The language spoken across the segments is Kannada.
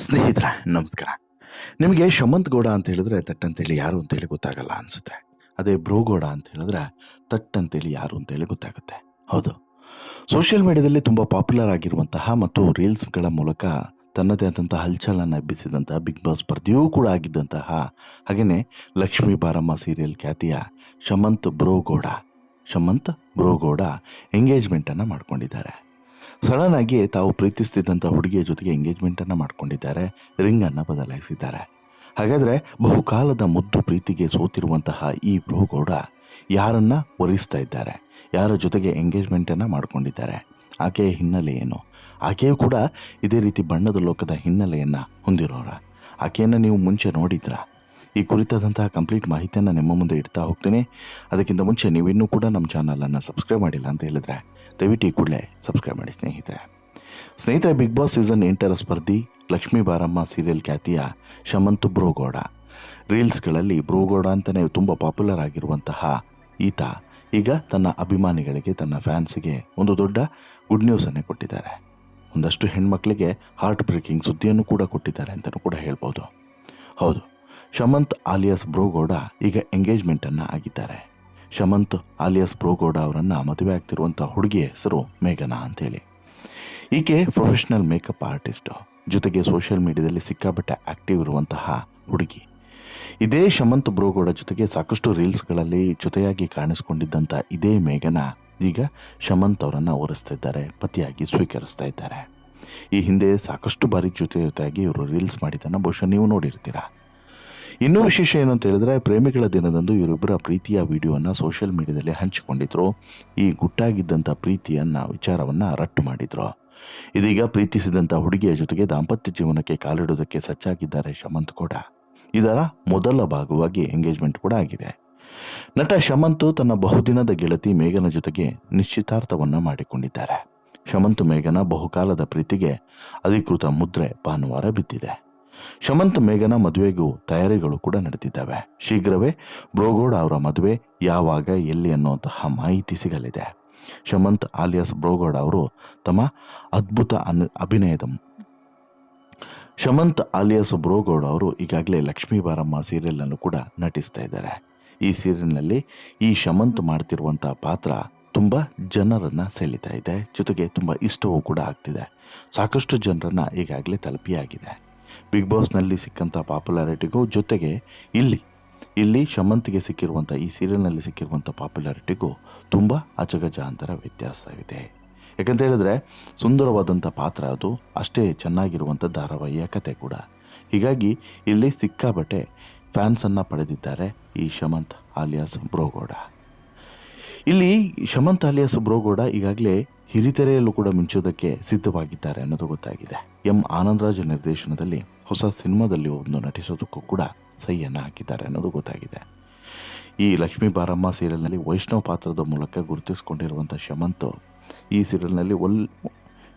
ಸ್ನೇಹಿತರ, ನಮಸ್ಕಾರ. ನಿಮಗೆ ಶಮಂತ್ ಗೌಡ ಅಂತ ಹೇಳಿದ್ರೆ ತಟ್ಟಂತೇಳಿ ಯಾರು ಅಂತೇಳಿ ಗೊತ್ತಾಗಲ್ಲ ಅನಿಸುತ್ತೆ. ಅದೇ ಬ್ರೋಗೌಡ ಅಂತ ಹೇಳಿದ್ರೆ ತಟ್ಟಂತೇಳಿ ಯಾರು ಅಂತೇಳಿ ಗೊತ್ತಾಗುತ್ತೆ. ಹೌದು. ಸೋಷಿಯಲ್ ಮೀಡಿಯಾದಲ್ಲಿ ತುಂಬ ಪಾಪ್ಯುಲರ್ ಆಗಿರುವಂತಹ ಮತ್ತು ರೀಲ್ಸ್ಗಳ ಮೂಲಕ ತನ್ನದೇ ಆದಂತಹ ಹಲ್ಚಲನ್ನು ಎಬ್ಬಿಸಿದಂತಹ ಬಿಗ್ ಬಾಸ್ ಸ್ಪರ್ಧೆಯೂ ಕೂಡ ಆಗಿದ್ದಂತಹ ಹಾಗೆಯೇ ಲಕ್ಷ್ಮೀ ಬಾರಮ್ಮ ಸೀರಿಯಲ್ ಖ್ಯಾತಿಯ ಶಮಂತ್ ಬ್ರೋಗೌಡ ಶಮಂತ್ ಬ್ರೋಗೌಡ ಎಂಗೇಜ್ಮೆಂಟನ್ನು ಮಾಡ್ಕೊಂಡಿದ್ದಾರೆ. ಸಡನ್ ಆಗಿ ತಾವು ಪ್ರೀತಿಸ್ತಿದ್ದಂಥ ಹುಡುಗಿಯ ಜೊತೆಗೆ ಎಂಗೇಜ್ಮೆಂಟನ್ನು ಮಾಡಿಕೊಂಡಿದ್ದಾರೆ, ರಿಂಗನ್ನು ಬದಲಾಯಿಸಿದ್ದಾರೆ. ಹಾಗಾದರೆ ಬಹುಕಾಲದ ಮುದ್ದು ಪ್ರೀತಿಗೆ ಸೋತಿರುವಂತಹ ಈ ಬ್ರೋಗೌಡ ಯಾರನ್ನ ವರಿಸ್ತಾ ಇದ್ದಾರೆ? ಯಾರ ಜೊತೆಗೆ ಎಂಗೇಜ್ಮೆಂಟನ್ನು ಮಾಡಿಕೊಂಡಿದ್ದಾರೆ? ಆಕೆಯ ಹಿನ್ನೆಲೆ ಏನು? ಆಕೆಯೂ ಕೂಡ ಇದೇ ರೀತಿ ಬಣ್ಣದ ಲೋಕದ ಹಿನ್ನೆಲೆಯನ್ನು ಹೊಂದಿರೋರ? ಆಕೆಯನ್ನು ನೀವು ಮುಂಚೆ ನೋಡಿದ್ರಾ? ಈ ಕುರಿತಾದಂತಹ ಕಂಪ್ಲೀಟ್ ಮಾಹಿತಿಯನ್ನು ನಿಮ್ಮ ಮುಂದೆ ಇಡ್ತಾ ಹೋಗ್ತೀನಿ. ಅದಕ್ಕಿಂತ ಮುಂಚೆ ನೀವಿನ್ನೂ ಕೂಡ ನಮ್ಮ ಚಾನಲನ್ನು ಸಬ್ಸ್ಕ್ರೈಬ್ ಮಾಡಿಲ್ಲ ಅಂತ ಹೇಳಿದ್ರೆ ದಯವಿಟ್ಟು ಈ ಕೂಡಲೇ ಸಬ್ಸ್ಕ್ರೈಬ್ ಮಾಡಿ ಸ್ನೇಹಿತರೆ. ಸ್ನೇಹಿತರೆ ಬಿಗ್ ಬಾಸ್ ಸೀಸನ್ ಎಂಟರ ಸ್ಪರ್ಧಿ ಲಕ್ಷ್ಮೀ ಬಾರಮ್ಮ ಸೀರಿಯಲ್ ಖ್ಯಾತಿಯ ಶಮಂತ್ ಬ್ರೋಗೌಡ. ರೀಲ್ಸ್ಗಳಲ್ಲಿ ಬ್ರೋಗೌಡ ಅಂತಲೇ ತುಂಬ ಪಾಪ್ಯುಲರ್ ಆಗಿರುವಂತಹ ಈತ ಈಗ ತನ್ನ ಅಭಿಮಾನಿಗಳಿಗೆ, ತನ್ನ ಫ್ಯಾನ್ಸಿಗೆ ಒಂದು ದೊಡ್ಡ ಗುಡ್ ನ್ಯೂಸನ್ನೇ ಕೊಟ್ಟಿದ್ದಾರೆ. ಒಂದಷ್ಟು ಹೆಣ್ಮಕ್ಳಿಗೆ ಹಾರ್ಟ್ ಬ್ರೇಕಿಂಗ್ ಸುದ್ದಿಯನ್ನು ಕೂಡ ಕೊಟ್ಟಿದ್ದಾರೆ ಅಂತಲೂ ಕೂಡ ಹೇಳ್ಬೋದು. ಹೌದು ಶಮಂತ್ ಆಲಿಯಾಸ್ ಬ್ರೋಗೌಡ ಈಗ ಎಂಗೇಜ್ಮೆಂಟ್ ಅನ್ನ ಆಗಿದ್ದಾರೆ. ಶಮಂತ್ ಆಲಿಯಾಸ್ ಬ್ರೋಗೌಡ ಅವರನ್ನು ಮದುವೆ ಆಗ್ತಿರುವಂಥ ಹುಡುಗಿಯ ಹೆಸರು ಮೇಘನಾ ಅಂತೇಳಿ ಈಕೆ ಪ್ರೊಫೆಷನಲ್ ಮೇಕಪ್ ಆರ್ಟಿಸ್ಟು ಜೊತೆಗೆ ಸೋಷಿಯಲ್ ಮೀಡಿಯಾದಲ್ಲಿ ಸಿಕ್ಕಾಪಟ್ಟೆ ಆಕ್ಟಿವ್ ಇರುವಂತಹ ಹುಡುಗಿ. ಇದೇ ಶಮಂತ್ ಬ್ರೋಗೌಡ ಜೊತೆಗೆ ಸಾಕಷ್ಟು ರೀಲ್ಸ್ಗಳಲ್ಲಿ ಜೊತೆಯಾಗಿ ಕಾಣಿಸ್ಕೊಂಡಿದ್ದಂಥ ಇದೇ ಮೇಘನಾ ಈಗ ಶಮಂತ್ ಅವರನ್ನು ಓರಿಸ್ತಾ ಇದ್ದಾರೆ ಪತಿಯಾಗಿ ಸ್ವೀಕರಿಸ್ತಾ ಇದ್ದಾರೆ. ಈ ಹಿಂದೆ ಸಾಕಷ್ಟು ಬಾರಿ ಜೊತೆ ಜೊತೆಯಾಗಿ ಇವರು ರೀಲ್ಸ್ ಮಾಡಿದ್ದನ್ನು ಬಹುಶಃ ನೀವು ನೋಡಿರ್ತೀರಾ. ಇನ್ನೂ ವಿಶೇಷ ಏನು ಅಂತ ಹೇಳಿದ್ರೆ, ಪ್ರೇಮಿಗಳ ದಿನದಂದು ಇವರಿಬ್ಬರ ಪ್ರೀತಿಯ ವಿಡಿಯೋವನ್ನು ಸೋಷಿಯಲ್ ಮೀಡಿಯಾದಲ್ಲಿ ಹಂಚಿಕೊಂಡಿದ್ರು. ಈ ಗುಟ್ಟಾಗಿದ್ದಂಥ ಪ್ರೀತಿಯನ್ನ, ವಿಚಾರವನ್ನ ರಟ್ಟು ಮಾಡಿದ್ರು. ಇದೀಗ ಪ್ರೀತಿಸಿದಂಥ ಹುಡುಗಿಯ ಜೊತೆಗೆ ದಾಂಪತ್ಯ ಜೀವನಕ್ಕೆ ಕಾಲಿಡೋದಕ್ಕೆ ಸಜ್ಜಾಗಿದ್ದಾರೆ ಶಮಂತ್ ಕೂಡ. ಇದರ ಮೊದಲ ಭಾಗವಾಗಿ ಎಂಗೇಜ್ಮೆಂಟ್ ಕೂಡ ಆಗಿದೆ. ನಟ ಶಮಂತ್ ತನ್ನ ಬಹುದಿನದ ಗೆಳತಿ ಮೇಘನ ಜೊತೆಗೆ ನಿಶ್ಚಿತಾರ್ಥವನ್ನ ಮಾಡಿಕೊಂಡಿದ್ದಾರೆ. ಶಮಂತ್ ಮೇಘನ ಬಹುಕಾಲದ ಪ್ರೀತಿಗೆ ಅಧಿಕೃತ ಮುದ್ರೆ ಭಾನುವಾರ ಬಿದ್ದಿದೆ. ಶಮಂತ್ ಮೇಘನ ಮದುವೆಗೂ ತಯಾರಿಗಳು ಕೂಡ ನಡೆದಿದ್ದಾವೆ. ಶೀಘ್ರವೇ ಬ್ರೋಗೌಡ ಅವರ ಮದುವೆ ಯಾವಾಗ, ಎಲ್ಲಿ ಅನ್ನುವಂತಹ ಮಾಹಿತಿ ಸಿಗಲಿದೆ. ಶಮಂತ್ ಆಲಿಯಾಸ್ ಬ್ರೋಗೌಡ ಅವರು ತಮ್ಮ ಅದ್ಭುತ ಅನ್ ಅಭಿನಯದ ಶಮಂತ್ ಆಲಿಯಾಸ್ ಬ್ರೋಗೌಡ ಅವರು ಈಗಾಗಲೇ ಲಕ್ಷ್ಮೀ ಬಾರಮ್ಮ ಸೀರಿಯಲ್ನಲ್ಲೂ ಕೂಡ ನಟಿಸ್ತಾ ಇದ್ದಾರೆ. ಈ ಸೀರಿಯಲ್ನಲ್ಲಿ ಈ ಶಮಂತ್ ಮಾಡ್ತಿರುವಂಥ ಪಾತ್ರ ತುಂಬ ಜನರನ್ನು ಸೆಳೀತಾ ಇದೆ. ಜೊತೆಗೆ ತುಂಬ ಇಷ್ಟವೂ ಕೂಡ ಆಗ್ತಿದೆ. ಸಾಕಷ್ಟು ಜನರನ್ನು ಈಗಾಗಲೇ ತಲುಪಿಯಾಗಿದೆ. ಬಿಗ್ ಬಾಸ್ನಲ್ಲಿ ಸಿಕ್ಕಂಥ ಪಾಪ್ಯುಲಾರಿಟಿಗೂ ಜೊತೆಗೆ ಇಲ್ಲಿ ಇಲ್ಲಿ ಶಮಂತ್ಗೆ ಸಿಕ್ಕಿರುವಂಥ, ಈ ಸೀರಿಯಲ್ನಲ್ಲಿ ಸಿಕ್ಕಿರುವಂಥ ಪಾಪ್ಯುಲಾರಿಟಿಗೂ ತುಂಬ ಅಜಗಜಾಂತರ ವ್ಯತ್ಯಾಸ ಇದೆ ಯಾಕಂತ ಹೇಳಿದ್ರೆ, ಸುಂದರವಾದಂಥ ಪಾತ್ರ ಅದು, ಅಷ್ಟೇ ಚೆನ್ನಾಗಿರುವಂಥ ಧಾರಾವಾಹಿಯ ಕತೆ ಕೂಡ. ಹೀಗಾಗಿ, ಇಲ್ಲಿ ಸಿಕ್ಕಾಬಟ್ಟೆ ಫ್ಯಾನ್ಸನ್ನು ಪಡೆದಿದ್ದಾರೆ ಈ ಶಮಂತ್ ಆಲಿಯಾಸ್ ಬ್ರೋಗೌಡ. ಇಲ್ಲಿ ಶಮಂತ್ ಅಲಿಯಾ ಬ್ರೋಗೌಡ ಈಗಾಗಲೇ ಹಿರಿತೆರೆಯಲ್ಲೂ ಕೂಡ ಮಿಂಚೋದಕ್ಕೆ ಸಿದ್ಧವಾಗಿದ್ದಾರೆ ಅನ್ನೋದು ಗೊತ್ತಾಗಿದೆ. ಎಂ ಆನಂದರಾಜ್ ನಿರ್ದೇಶನದಲ್ಲಿ ಹೊಸ ಸಿನಿಮಾದಲ್ಲಿ ಒಂದು ನಟಿಸೋದಕ್ಕೂ ಕೂಡ ಸಹಿಯನ್ನು ಹಾಕಿದ್ದಾರೆ ಅನ್ನೋದು ಗೊತ್ತಾಗಿದೆ. ಈ ಲಕ್ಷ್ಮೀ ಬಾರಮ್ಮ ಸೀರಿಯಲ್ನಲ್ಲಿ ವೈಷ್ಣವ್ ಪಾತ್ರದ ಮೂಲಕ ಗುರುತಿಸಿಕೊಂಡಿರುವಂಥ ಶಮಂತು ಈ ಸೀರಿಯಲ್ನಲ್ಲಿ ಒಲ್,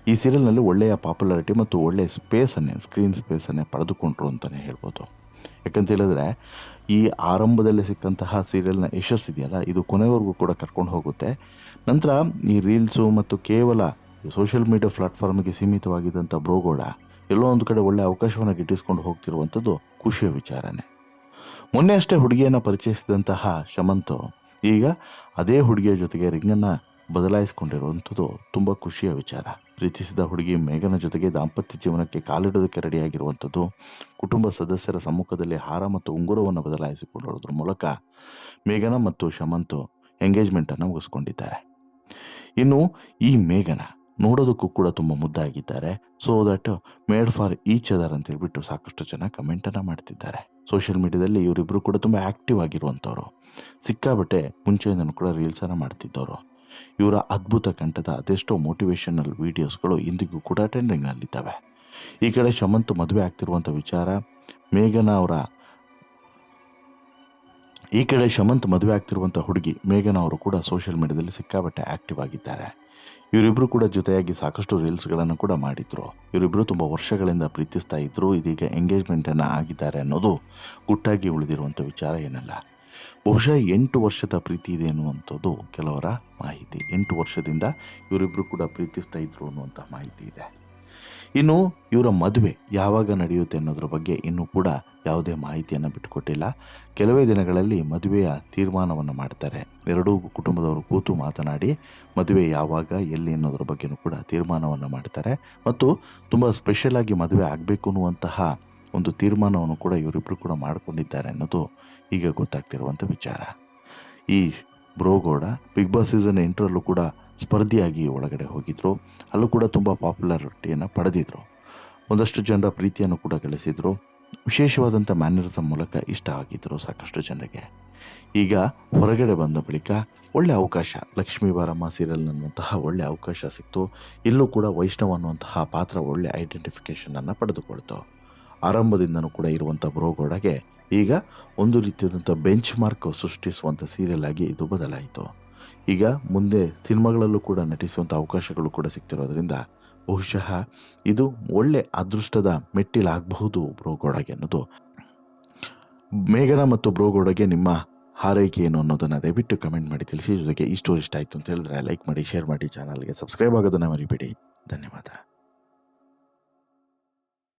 ಈ ಸೀರಿಯಲ್ನಲ್ಲಿ ಒಳ್ಳೆಯ ಪಾಪ್ಯುಲಾರಿಟಿ ಮತ್ತು ಒಳ್ಳೆಯ ಸ್ಪೇಸನ್ನೇ, ಸ್ಕ್ರೀನ್ ಸ್ಪೇಸನ್ನೇ ಪಡೆದುಕೊಂಡ್ರು ಅಂತಲೇ ಹೇಳ್ಬೋದು. ಯಾಕಂತ ಹೇಳಿದ್ರೆ ಈ ಆರಂಭದಲ್ಲಿ ಸಿಕ್ಕಂತಹ ಸೀರಿಯಲ್ನ ಯಶಸ್ಸಿದೆಯಲ್ಲ, ಇದು ಕೊನೆವರೆಗೂ ಕೂಡ ಕರ್ಕೊಂಡು ಹೋಗುತ್ತೆ. ನಂತರ ಈ ರೀಲ್ಸು ಮತ್ತು ಕೇವಲ ಸೋಷಿಯಲ್ ಮೀಡಿಯಾ ಪ್ಲಾಟ್ಫಾರ್ಮ್ಗೆ ಸೀಮಿತವಾಗಿದ್ದಂಥ ಬ್ರೋಗೋಡ ಎಲ್ಲೋ ಒಂದು ಕಡೆ ಒಳ್ಳೆಯ ಅವಕಾಶವನ್ನು ಗಿಟ್ಟಿಸ್ಕೊಂಡು ಹೋಗ್ತಿರುವಂಥದ್ದು ಖುಷಿಯ ವಿಚಾರನೇ. ಮೊನ್ನೆ ಅಷ್ಟೇ ಹುಡುಗಿಯನ್ನು ಪರಿಚಯಿಸಿದಂತಹ ಶಮಂತು ಈಗ ಅದೇ ಹುಡುಗಿಯ ಜೊತೆಗೆ ರಿಂಗನ್ನು ಬದಲಾಯಿಸಿಕೊಂಡಿರುವಂಥದ್ದು ತುಂಬ ಖುಷಿಯ ವಿಚಾರ. ಪ್ರೀತಿಸಿದ ಹುಡುಗಿ ಮೇಘನ ಜೊತೆಗೆ ದಾಂಪತ್ಯ ಜೀವನಕ್ಕೆ ಕಾಲಿಡೋದಕ್ಕೆ ರೆಡಿಯಾಗಿರುವಂಥದ್ದು, ಕುಟುಂಬ ಸದಸ್ಯರ ಸಮ್ಮುಖದಲ್ಲಿ ಹಾರ ಮತ್ತು ಉಂಗುರವನ್ನು ಬದಲಾಯಿಸಿಕೊಂಡಿರೋದ್ರ ಮೂಲಕ ಮೇಘನ ಮತ್ತು ಶಮಂತು ಎಂಗೇಜ್ಮೆಂಟನ್ನು ಮುಗಿಸ್ಕೊಂಡಿದ್ದಾರೆ. ಇನ್ನು ಈ ಮೇಘನ ನೋಡೋದಕ್ಕೂ ಕೂಡ ತುಂಬ ಮುದ್ದಾಗಿದ್ದಾರೆ. So that made for each other ಅಂತ ಹೇಳ್ಬಿಟ್ಟು ಸಾಕಷ್ಟು ಜನ ಕಮೆಂಟನ್ನು ಮಾಡ್ತಿದ್ದಾರೆ. ಸೋಷಿಯಲ್ ಮೀಡಿಯಾದಲ್ಲಿ ಇವರಿಬ್ಬರು ಕೂಡ ತುಂಬ ಆ್ಯಕ್ಟಿವ್ ಆಗಿರುವಂಥವ್ರು. ಸಿಕ್ಕಾಬಟ್ಟೆ ಮುಂಚೆಯಿಂದನೂ ಕೂಡ ರೀಲ್ಸನ್ನು ಮಾಡ್ತಿದ್ದವರು. ಇವರ ಅದ್ಭುತ ಕಂಠದ ಅದೆಷ್ಟೋ ಮೋಟಿವೇಶನಲ್ ವೀಡಿಯೋಸ್ಗಳು ಇಂದಿಗೂ ಕೂಡ ಟ್ರೆಂಡಿಂಗ್ನಲ್ಲಿದ್ದಾವೆ ಈ ಕಡೆ ಶಮಂತ್ ಮದುವೆ ಆಗ್ತಿರುವಂಥ ವಿಚಾರ, ಮೇಘನಾ ಅವರ ಈ ಕಡೆ ಶಮಂತ್ ಮದುವೆ ಆಗ್ತಿರುವಂಥ ಹುಡುಗಿ ಮೇಘನ ಅವರು ಕೂಡ ಸೋಷಿಯಲ್ ಮೀಡಿಯಾದಲ್ಲಿ ಸಿಕ್ಕಾಬಟ್ಟೆ ಆ್ಯಕ್ಟಿವ್ ಆಗಿದ್ದಾರೆ. ಇವರಿಬ್ಬರು ಕೂಡ ಜೊತೆಯಾಗಿ ಸಾಕಷ್ಟು ರೀಲ್ಸ್ಗಳನ್ನು ಕೂಡ ಮಾಡಿದ್ರು. ಇವರಿಬ್ಬರು ತುಂಬ ವರ್ಷಗಳಿಂದ ಪ್ರೀತಿಸ್ತಾ ಇದ್ದರು ಇದೀಗ ಎಂಗೇಜ್ಮೆಂಟನ್ನು ಆಗಿದ್ದಾರೆ ಅನ್ನೋದು ಗುಟ್ಟಾಗಿ ಉಳಿದಿರುವಂಥ ವಿಚಾರ ಏನಲ್ಲ. ಬಹುಶಃ ಎಂಟು ವರ್ಷದ ಪ್ರೀತಿ ಇದೆ ಅನ್ನುವಂಥದ್ದು ಕೆಲವರ ಮಾಹಿತಿ. ಎಂಟು ವರ್ಷದಿಂದ ಇವರಿಬ್ಬರು ಕೂಡ ಪ್ರೀತಿಸ್ತಾ ಇದ್ರು ಅನ್ನುವಂಥ ಮಾಹಿತಿ ಇದೆ. ಇನ್ನು ಇವರ ಮದುವೆ ಯಾವಾಗ ನಡೆಯುತ್ತೆ ಅನ್ನೋದ್ರ ಬಗ್ಗೆ ಇನ್ನೂ ಕೂಡ ಯಾವುದೇ ಮಾಹಿತಿಯನ್ನು ಬಿಟ್ಟುಕೊಟ್ಟಿಲ್ಲ. ಕೆಲವೇ ದಿನಗಳಲ್ಲಿ ಮದುವೆಯ ತೀರ್ಮಾನವನ್ನು ಮಾಡ್ತಾರೆ. ಎರಡೂ ಕುಟುಂಬದವರು ಕೂತು ಮಾತನಾಡಿ ಮದುವೆ ಯಾವಾಗ, ಎಲ್ಲಿ ಅನ್ನೋದ್ರ ಬಗ್ಗೆಯೂ ಕೂಡ ತೀರ್ಮಾನವನ್ನು ಮಾಡ್ತಾರೆ. ಮತ್ತು ತುಂಬ ಸ್ಪೆಷಲ್ ಆಗಿ ಮದುವೆ ಆಗಬೇಕು ಅನ್ನುವಂತಹ ಒಂದು ತೀರ್ಮಾನವನ್ನು ಕೂಡ ಇವರಿಬ್ಬರು ಕೂಡ ಮಾಡಿಕೊಂಡಿದ್ದಾರೆ ಅನ್ನೋದು ಈಗ ಗೊತ್ತಾಗ್ತಿರುವಂಥ ವಿಚಾರ. ಈ ಬ್ರೋಗೌಡ ಬಿಗ್ ಬಾಸ್ ಸೀಸನ್ ಎಂಟರಲ್ಲೂ ಕೂಡ ಸ್ಪರ್ಧಿಯಾಗಿ ಒಳಗಡೆ ಹೋಗಿದ್ರು. ಅಲ್ಲೂ ಕೂಡ ತುಂಬ ಪಾಪ್ಯುಲಾರಿಟಿಯನ್ನು ಪಡೆದಿದ್ರು. ಒಂದಷ್ಟು ಜನರ ಪ್ರೀತಿಯನ್ನು ಕೂಡ ಗಳಿಸಿದರು. ವಿಶೇಷವಾದಂಥ ಮ್ಯಾನರಿಸಮ್ ಮೂಲಕ ಇಷ್ಟ ಆಗಿದ್ದರು ಸಾಕಷ್ಟು ಜನರಿಗೆ. ಈಗ ಹೊರಗಡೆ ಬಂದ ಬಳಿಕ ಒಳ್ಳೆ ಅವಕಾಶ. ಲಕ್ಷ್ಮೀ ಬಾರಮ್ಮ ಸೀರಿಯಲ್ ಅನ್ನುವಂತಹ ಒಳ್ಳೆ ಅವಕಾಶ ಸಿಕ್ತು. ಇಲ್ಲೂ ಕೂಡ ವೈಷ್ಣವ ಅನ್ನುವಂತಹ ಪಾತ್ರ ಒಳ್ಳೆ ಐಡೆಂಟಿಫಿಕೇಷನನ್ನು ಪಡೆದುಕೊಳ್ತು. ಆರಂಭದಿಂದನೂ ಕೂಡ ಇರುವಂಥ ಬ್ರೋಗೌಡಗೆ ಈಗ ಒಂದು ರೀತಿಯಾದಂಥ ಬೆಂಚ್ ಮಾರ್ಕ್ ಸೃಷ್ಟಿಸುವಂಥ ಸೀರಿಯಲ್ ಆಗಿ ಇದು ಬದಲಾಯಿತು. ಈಗ ಮುಂದೆ ಸಿನಿಮಾಗಳಲ್ಲೂ ಕೂಡ ನಟಿಸುವಂಥ ಅವಕಾಶಗಳು ಕೂಡ ಸಿಗ್ತಿರೋದ್ರಿಂದ ಬಹುಶಃ ಇದು ಒಳ್ಳೆ ಅದೃಷ್ಟದ ಮೆಟ್ಟಿಲಾಗಬಹುದು ಬ್ರೋಗೌಡಗೆ ಅನ್ನೋದು. ಮೇಘನ ಮತ್ತು ಬ್ರೋಗೌಡಗೆ ನಿಮ್ಮ ಹಾರೈಕೆ ಏನು ಅನ್ನೋದನ್ನು ದಯವಿಟ್ಟು ಕಮೆಂಟ್ ಮಾಡಿ ತಿಳಿಸಿ. ಜೊತೆಗೆ ಈ ಇಷ್ಟ ಆಯಿತು ಅಂತ ಹೇಳಿದ್ರೆ ಲೈಕ್ ಮಾಡಿ, ಶೇರ್ ಮಾಡಿ ಚಾನಲ್ಗೆ ಸಬ್ಸ್ಕ್ರೈಬ್ ಆಗೋದನ್ನು ಮರಿಬೇಡಿ. ಧನ್ಯವಾದ.